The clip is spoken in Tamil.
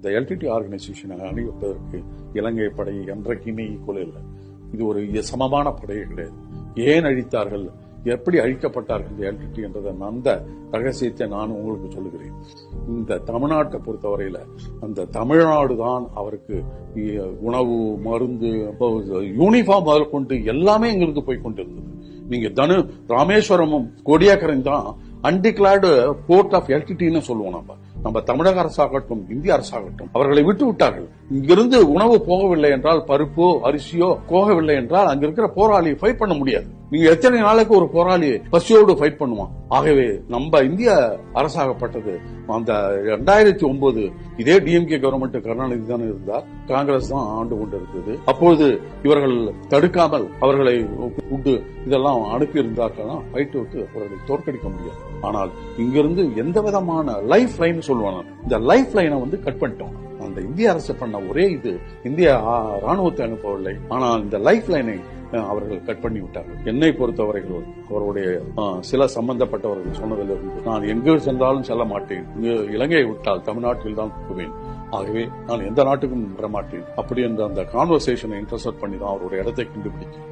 இந்த எல்டிடி ஆர்கனைசேஷனை அணிவிப்பதற்கு இலங்கை படை என்றைக்குமே ஈக்குவல் இல்லை. இது ஒரு சமமான படையே கிடையாது ஏன் அழித்தார்கள்? எப்படி அழிக்கப்பட்டார்கள் இந்த எல்டிடி என்றதை அந்த ரகசியத்தை நான் உங்களுக்கு சொல்லுகிறேன். இந்த தமிழ்நாட்டை பொறுத்தவரையில அந்த தமிழ்நாடு தான் அவருக்கு உணவு மருந்து யூனிஃபார்ம் முதல் கொண்டு எல்லாமே எங்களுக்கு போய் கொண்டிருந்தது. நீங்க தனு ராமேஸ்வரமும் கோடியாக்கரையும் தான் அன்டிக்ளேர்டு போர்ட் ஆஃப் எல்டிடின்னு சொல்லுவோம் நம்ம. நம்ம தமிழக அரசாகட்டும் இந்திய அரசாகட்டும் அவர்களை விட்டு விட்டார்கள் இங்கிருந்து உணவு போகவில்லை என்றால் பருப்போ அரிசியோ போகவில்லை என்றால் அங்க இருக்கிற போராளியை ஃபைட் பண்ண முடியாது. நீங்க எத்தனை நாளைக்கு ஒரு போராளி பசியோடு ஃபைட் பண்ணுவான்? ஆகவே நம்ம இந்திய அரசாகப்பட்டது. அந்த ரெண்டாயிரத்தி ஒன்பது இதே டிஎம்கே கவர்மெண்ட் கருணாநிதி தான் இருந்தார். காங்கிரஸ் தான் ஆண்டு கொண்டு இருந்தது அப்போது இவர்கள் தடுக்காமல் அவர்களை உண்டு இதெல்லாம் அனுப்பி இருந்தார்கள்னா ஃபைட் விட்டு அவர்களை தோற்கடிக்க முடியாது. ஆனால் இங்கிருந்து எந்த விதமான லைஃப் லைன் சொல்லுவாங்க. இந்த லைஃப் லைனை வந்து கட் பண்ணிட்டோம். அந்த இந்திய அரசு பண்ண ஒரே இது இந்திய ராணுவத்தை அனுப்பவில்லை. ஆனால் இந்த லைஃப் லைனை அவர்கள் கட் பண்ணி விட்டார்கள் என்னை பொறுத்தவரைகள் அவருடைய சில சம்பந்தப்பட்டவர்கள் சொன்னதிலிருந்து நான் எங்கு சென்றாலும் செல்ல மாட்டேன். இலங்கையை விட்டால் தமிழ்நாட்டில் தான் போவேன். ஆகவே நான் எந்த நாட்டுக்கும் வரமாட்டேன் அப்படி என்ற அந்த கான்வர்சேஷனை இன்டர்செப்ட் பண்ணி தான் அவருடைய இடத்தை கண்டுபிடிக்கும்